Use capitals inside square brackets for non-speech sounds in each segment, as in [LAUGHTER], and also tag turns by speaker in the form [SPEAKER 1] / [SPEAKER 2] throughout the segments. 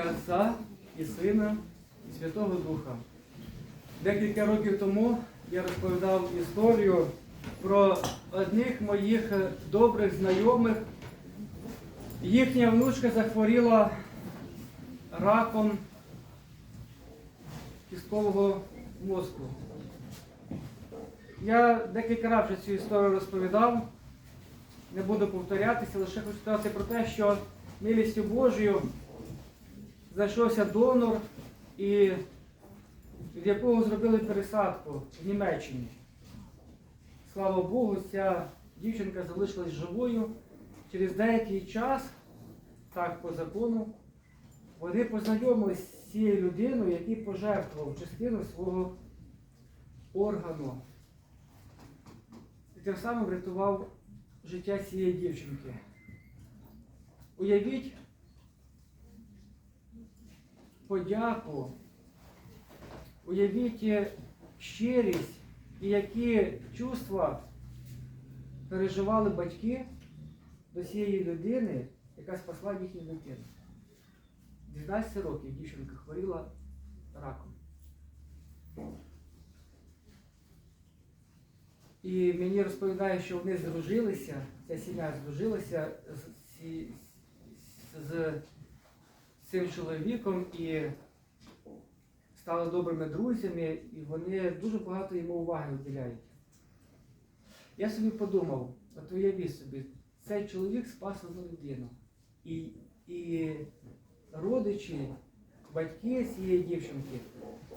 [SPEAKER 1] ім'я Отця і Сина і Святого Духа. Декілька років тому я розповідав історію про одних моїх добрих знайомих. Їхня внучка захворіла раком кісткового мозку. Я декілька разів цю історію розповідав, не буду повторятися, лише хочу сказати про те, що милістю Божою знайшовся донор, і від якого зробили пересадку в Німеччині. Слава Богу, ця дівчинка залишилась живою. Через деякий час, так по закону, вони познайомилися з цією людиною, який пожертвував частину свого органу. І тим самим врятував життя цієї дівчинки. Уявіть подяку, уявіть щирість і які чувства переживали батьки до цієї людини, яка спасла їхню дитину. 12 років дівчинка хворіла раком. І мені розповідає, що вони здружилися, ця сім'я здружилася з, ці- з цим чоловіком і стали добрими друзями, і вони дуже багато йому уваги уділяють. Я собі подумав, от уявіть собі, цей чоловік спас одну людину. І, і родичі, батьки цієї дівчинки,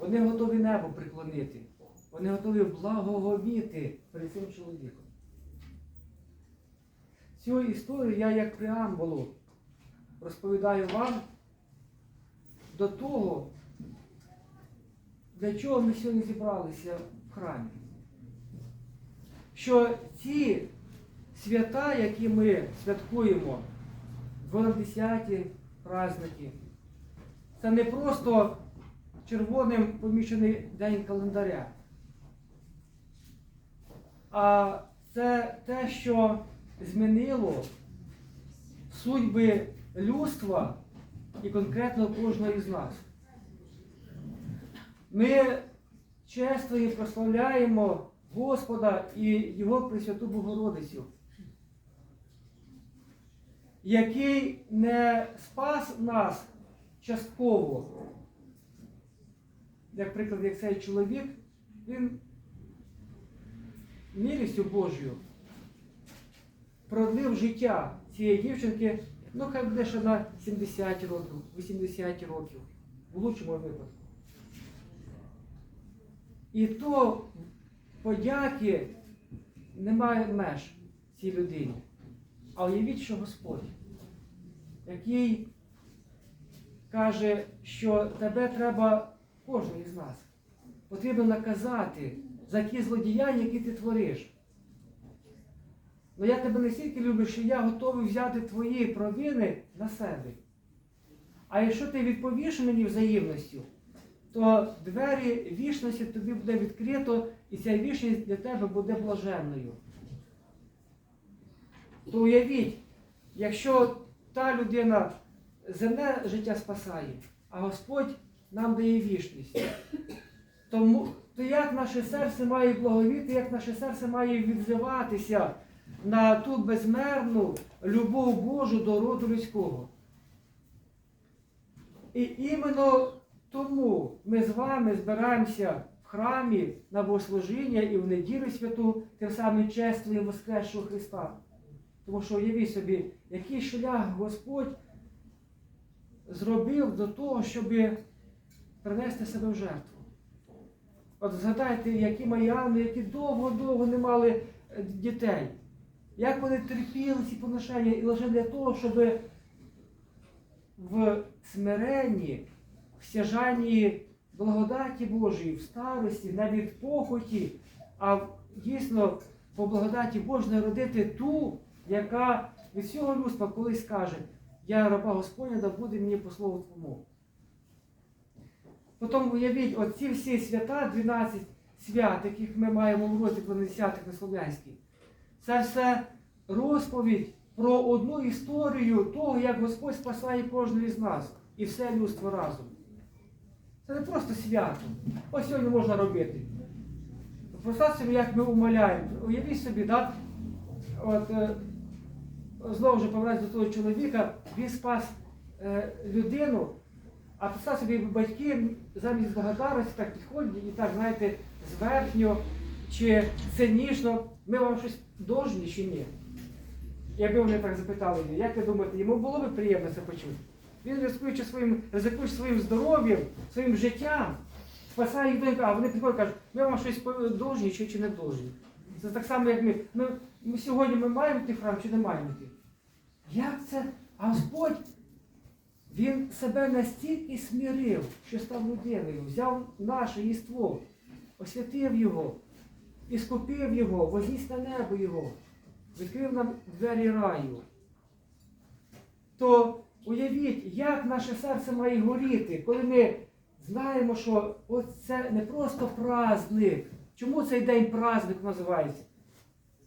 [SPEAKER 1] вони готові небо приклонити. Вони готові благоговіти перед цим чоловіком. Цю історію я як преамбулу розповідаю вам до того, для чого ми сьогодні зібралися в храмі. Що ці свята, які ми святкуємо, 12 праздники, це не просто червоним помічений день календаря. А це те, що змінило судьби людства і конкретно кожного із нас. Ми чествуємо і прославляємо Господа і Його Пресвяту Богородицю, який не спас нас частково, як приклад, як цей чоловік, він милістю Божою продлив життя цієї дівчинки, ну хай буде ще на 70 років, 80 років, в лучшому випадку. І то подяки немає меж цій людині. А уявіть, що Господь, який каже, що тебе треба кожен із нас потрібно наказати за ті злодіяння, які ти твориш. Ну я тебе настільки люблю, що я готовий взяти твої провини на себе. А якщо ти відповіш мені взаємністю, то двері вічності тобі буде відкрито, і ця вічність для тебе буде блаженною. То уявіть, якщо та людина земне життя спасає, а Господь нам дає вічність, тому, то як наше серце має благовіти, як наше серце має відзиватися на ту безмерну любов Божу до роду людського. І іменно тому ми з вами збираємося в храмі на богослужіння і в неділю святу, тим самим чествуємо Воскресшого Христа. Тому що уявіть собі, який шлях Господь зробив до того, щоб принести себе в жертву. От згадайте, які Маріани, які довго-довго не мали дітей. Як вони терпіли ці поношення і лише для того, щоб в смиренні, в стяжанні благодаті Божої, в старості, навіть похоті, а дійсно по благодаті Божій народити ту, яка від всього людства колись скаже, я раба Господня, да буде мені по слову Твому. Потім уявіть, оці всі свята, 12 свят, яких ми маємо в 12 на Слов'янській, це все розповідь про одну історію того, як Господь спасає кожного із нас. і все людство разом. Це не просто свято. Ось сьогодні можна робити. Представте собі, як ми умоляємо. Уявіть собі, так? От, е, знову ж повертаючись до того чоловіка, він спас е, людину, а представте собі, батьки замість благодарності так підходять і так, знаєте, зверхньо чи цинічно, ми вам щось должні чи ні? Якби вони так запитали, як ви думаєте, йому було б приємно це почути? Він ризикуючи своїм, ризикуючи своїм здоров'ям, своїм життям, спасає їх донька, а вони приходять кажуть, ми вам щось должні чи, чи не должні. Це так само, як ми. ми, ми сьогодні ми маємо в храм чи не маємо йти? Як це? А Господь, Він себе настільки смірив, що став людиною, взяв наше єство, освятив його, і скупив його, возніс на небо його, відкрив нам двері раю. То уявіть, як наше серце має горіти, коли ми знаємо, що це не просто праздник. Чому цей день праздник називається?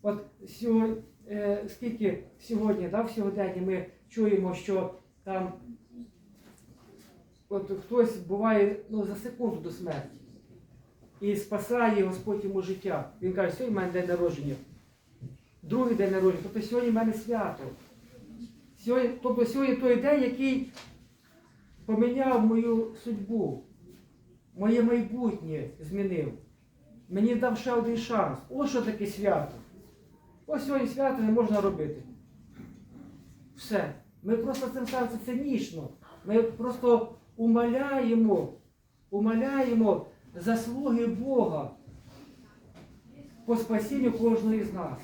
[SPEAKER 1] От сьогодні, е, скільки сьогодні, да, в сьогоденні ми чуємо, що там от хтось буває ну, за секунду до смерті і спасає Господь йому життя. Він каже, сьогодні в мене день народження, другий день народження, тобто сьогодні в мене свято. Сьогодні, тобто сьогодні той день, який поміняв мою судьбу, моє майбутнє змінив. Мені дав ще один шанс. Ось що таке свято. Ось сьогодні свято не можна робити. Все. Ми просто цим ставимо це цинічно. Ми просто умаляємо, умаляємо заслуги Бога по спасінню кожного із нас.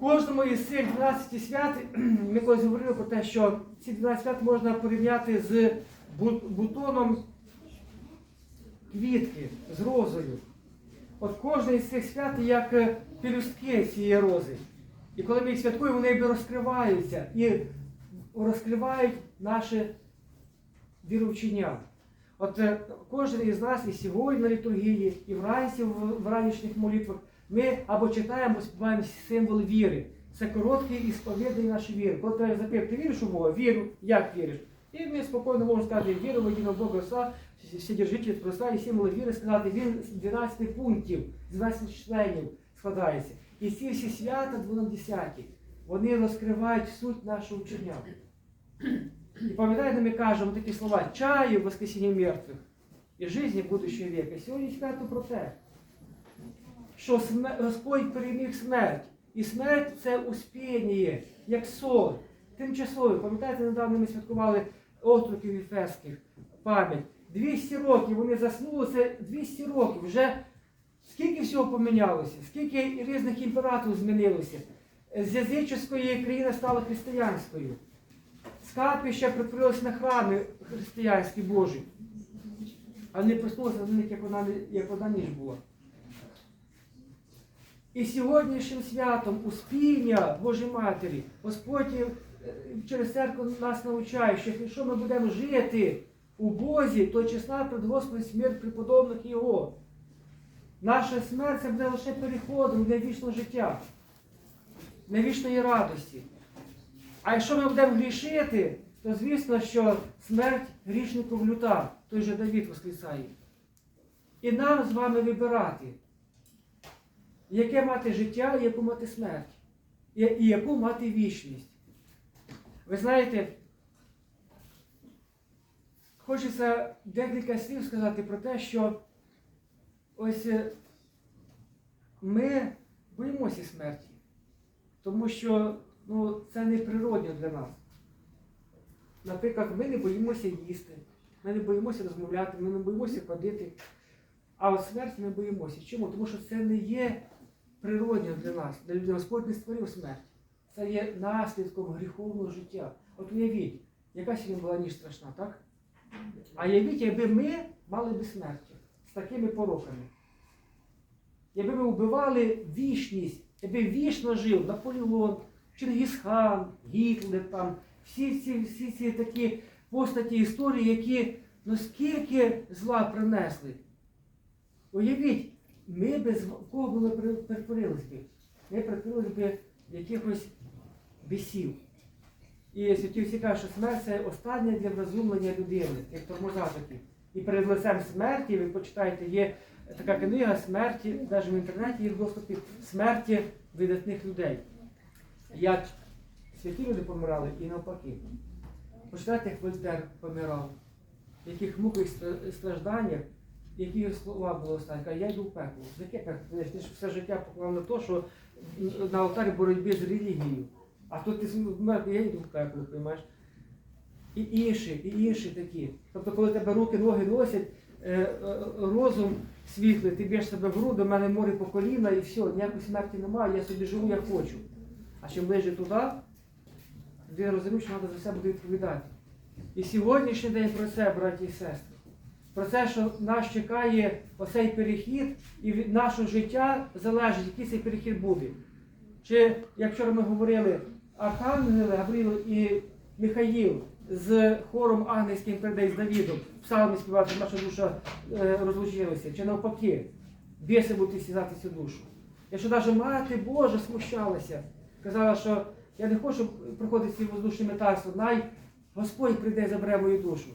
[SPEAKER 1] Кожному із цих 12 свят [CLEARS THROAT] ми колись говорили про те, що ці 12 свят можна порівняти з бутоном квітки, з розою. От кожне із цих свят як е, пелюстки цієї рози. І коли ми їх святкуємо, вони розкриваються і розкривають наше віровчення. От е, кожен із нас і сьогодні на літургії, і вранці в, ранішніх молитвах ми або читаємо, співаємо символ віри. Це короткі і сповідання нашої віри. Коли тебе запитав, ти віриш у Бога? Вірю. Як віриш? І ми спокійно можемо сказати, віру в єдиного Бога Отця, Вседержитель Творця і символ віри сказати, він з 12 пунктів, з 12 членів складається. І ці всі свята 12, вони розкривають суть нашого вчення. І пам'ятаєте, ми кажемо такі слова чаю воскресіння мертвих і житті будущого віка. Сьогодні свято про те, що Господь переміг смерть. І смерть це успіння, як сон. Тимчасове. Пам'ятаєте, недавно ми святкували отроків Ефесських пам'ять. 200 років вони заснули, це 200 років. Вже скільки всього помінялося, скільки різних імператорів змінилося. З язичської країни стала християнською. З капища прикрилися на храми християнські Божі. А не проснулися до них, як вона, як вона ніж була. І сьогоднішнім святом успіння Божої Матері, Господь е, через церкву нас навчає, що якщо ми будемо жити у Бозі, то чесна перед Господом смерть преподобних Його. Наша смерть це буде лише переходом для вічного життя, для вічної радості. А якщо ми будемо грішити, то звісно, що смерть грішнику люта, той же Давід восклицає. І нам з вами вибирати, яке мати життя і яку мати смерть, і, і яку мати вічність. Ви знаєте, хочеться декілька слів сказати про те, що ось е, ми боїмося смерті, тому що ну, це не природно для нас. Наприклад, ми не боїмося їсти, ми не боїмося розмовляти, ми не боїмося ходити. А от смерті ми боїмося. Чому? Тому що це не є природньо для нас. Для людини Господь не створив смерть. Це є наслідком гріховного життя. От уявіть, яка сьогодні була ніж страшна, так? А уявіть, якби ми мали би смерті з такими пороками. Якби ми вбивали вічність, якби вічно жив Наполеон, Чингісхан, Гітлер, там, всі ці, всі ці такі постаті історії, які ну скільки зла принесли. Уявіть, ми без кого були перетворились би? Ми перетворились би якихось бісів. І святі всі кажуть, що смерть це останнє для вразумлення людини, як тормоза такі. І перед лицем смерті, ви почитаєте, є така книга смерті, навіть в інтернеті є в доступі смерті видатних людей. Як святі люди помирали і навпаки. Почитайте, як Вольтер помирав, в яких муках стра- стражданнях, які його слова були останні. Я йду в пекло. Яке пекло? Ти ж- все життя поклав на те, що на алтарі боротьби з релігією. А тут ти я йду в пекло, розумієш? І інші, і інші такі. Тобто, коли тебе руки, ноги носять, е, е, розум світлий, ти б'єш себе в груди, до мене море по коліна і все, ніякої смерті немає, я собі живу як хочу. А чим ближче туди, ти розумієш, що треба за все буде відповідати. І сьогоднішній день про це, браті і сестри. Про те, що нас чекає оцей перехід, і від нашого життя залежить, який цей перехід буде. Чи, як вчора ми говорили, Архангели, Гаврило і Михаїл з хором ангельським передає з Давідом, псалми співати, наша душа е, розлучилася, чи навпаки, біси будуть сідати цю душу. Якщо навіть мати Божа смущалася, казала, що я не хочу проходити ці воздушні метарства, най Господь прийде і забере мою душу.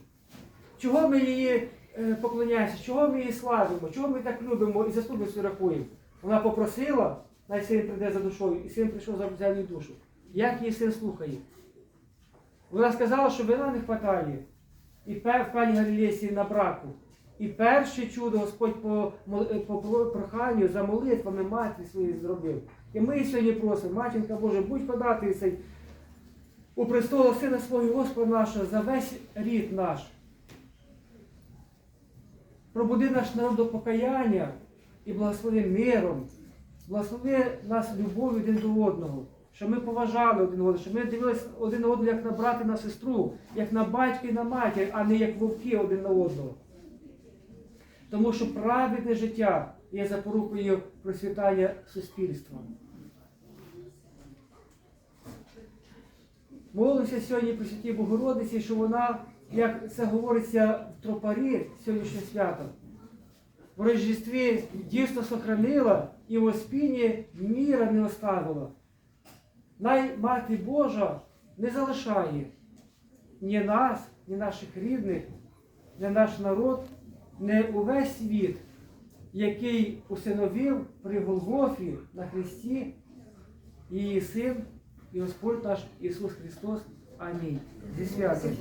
[SPEAKER 1] Чого ми її е, поклоняємося, чого ми її славимо, чого ми так любимо і заступницю рахуємо? Вона попросила, най син прийде за душою, і син прийшов за її душу. Як її син слухає? Вона сказала, що вина не вистачає. І в пані Галілесі на браку. І перше чудо Господь по, е, по проханню за молитвами матері своєї зробив. І ми сьогодні просимо, матінка Божа, будь податися у престолу Сина свого Господа нашого за весь рід наш. Пробуди наш народ до покаяння і благослови миром, благослови нас любов'ю один до одного, щоб ми поважали один одного, щоб ми дивилися один на одного як на брата на сестру, як на батька і на матір, а не як вовки один на одного. Тому що праведне життя є запорукою процвітання суспільства. Молимося сьогодні про Святій Богородиці, що вона, як це говориться в тропарі сьогоднішнє свято, в Рождестві дійсно сохранила і в оспіні міра не оставила. Най Мати Божа не залишає ні нас, ні наших рідних, ні наш народ, не увесь світ, який усиновив при Голгофі на Христі її син і Господь наш Ісус Христос. Амінь. Зі святом.